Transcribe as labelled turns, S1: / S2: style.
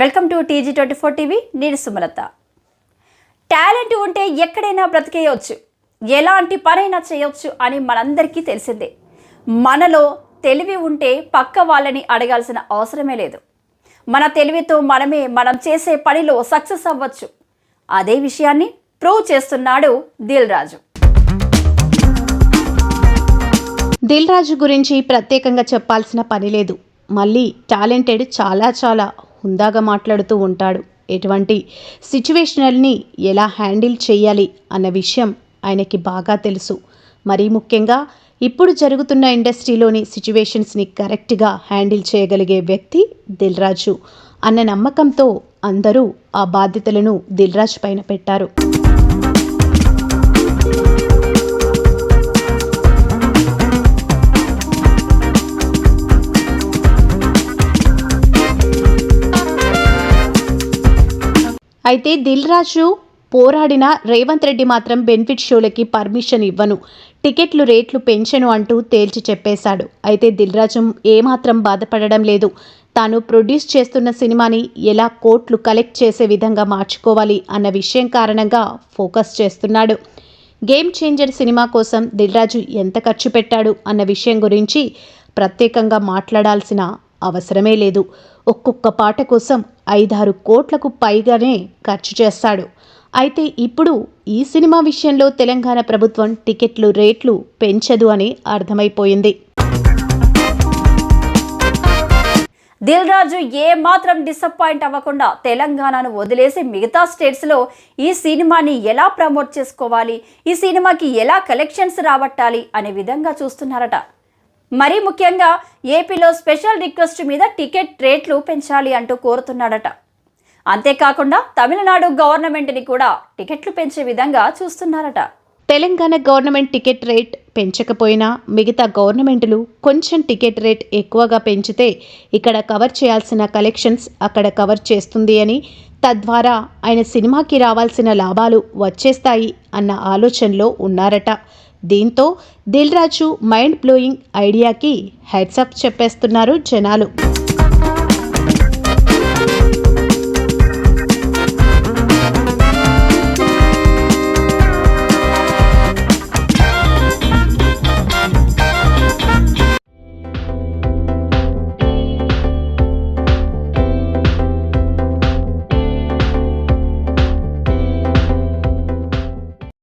S1: Welcome to TG twenty four TV. నేను Sumalatha. Talent ఉంటే ఎక్కడైనా బ్రతికేయవచ్చు ఎలాంటి పనైనా చేయవచ్చు అని మనందరికీ తెలిసిందే. మనలో తెలివి ఉంటే పక్క వాళ్ళని అడగాల్సిన అవసరమే లేదు. మన తెలివితో మనమే మనం చేసే పనిలో సక్సెస్ అవ్వచ్చు. అదే విషయాన్ని ప్రూవ్ చేస్తున్నాడు దిల్ రాజు.
S2: దిల్ రాజు గురించి ప్రత్యేకంగా చెప్పాల్సిన పని లేదు. మళ్ళీ టాలెంటెడ్ చాలా చాలా హుందాగా మాట్లాడుతూ ఉంటాడు. ఎటువంటి సిచ్యువేషనల్ని ఎలా హ్యాండిల్ చేయాలి అన్న విషయం ఆయనకి బాగా తెలుసు. మరీ ముఖ్యంగా ఇప్పుడు జరుగుతున్న ఇండస్ట్రీలోని సిచ్యువేషన్స్ని కరెక్ట్గా హ్యాండిల్ చేయగలిగే వ్యక్తి దిల్ రాజు అన్న నమ్మకంతో అందరూ ఆ బాధ్యతలను దిల్ రాజు పైన పెట్టారు. అయితే దిల్ రాజు పోరాడిన రేవంత్ రెడ్డి మాత్రం బెనిఫిట్ షోలకి పర్మిషన్ ఇవ్వను. టికెట్లు రేట్లు పెంచను అంటూ తేల్చి చెప్పేశాడు. అయితే దిల్ రాజు ఏమాత్రం బాధపడడం లేదు. తాను ప్రొడ్యూస్ చేస్తున్న సినిమాని ఎలా కోట్లు కలెక్ట్ చేసే విధంగా మార్చుకోవాలి అన్న విషయం కారణంగా ఫోకస్ చేస్తున్నాడు. గేమ్ చేంజర్ సినిమా కోసం దిల్ రాజు ఎంత ఖర్చు పెట్టాడు అన్న విషయం గురించి ప్రత్యేకంగా మాట్లాడాల్సిన అవసరమే లేదు. ఒక్కొక్క పాట కోసం ఐదారు కోట్లకు పైగానే ఖర్చు చేస్తాడు. అయితే ఇప్పుడు ఈ సినిమా విషయంలో తెలంగాణ ప్రభుత్వం టికెట్లు రేట్లు పెంచదు అని అర్థమైపోయింది.
S1: దిల్ రాజు ఏ మాత్రం డిసప్పాయింట్ అవ్వకుండా తెలంగాణను వదిలేసి మిగతా స్టేట్స్లో ఈ సినిమాని ఎలా ప్రమోట్ చేసుకోవాలి? ఈ సినిమాకి ఎలా కలెక్షన్స్ రాబట్టాలి? అనే విధంగా చూస్తున్నారట. మరీ ముఖ్యంగా ఏపీలో స్పెషల్ రిక్వెస్ట్ మీద టికెట్ రేట్లు పెంచాలి అంటూ కోరుతున్నాడట. అంతేకాకుండా తమిళనాడు గవర్నమెంట్ని కూడా టికెట్లు పెంచే విధంగా చూస్తున్నారట.
S2: తెలంగాణ గవర్నమెంట్ టికెట్ రేట్ పెంచకపోయినా మిగతా గవర్నమెంట్లు కొంచెం టికెట్ రేట్ ఎక్కువగా పెంచితే ఇక్కడ కవర్ చేయాల్సిన కలెక్షన్స్ అక్కడ కవర్ చేస్తుంది అని తద్వారా ఆయన సినిమాకి రావాల్సిన లాభాలు వచ్చేస్తాయి అన్న ఆలోచనలో ఉన్నారట. దీంతో దిల్ రాజు మైండ్ బ్లోయింగ్ ఐడియాకి హెడ్సప్ చెప్పేస్తున్నారు జనాలు.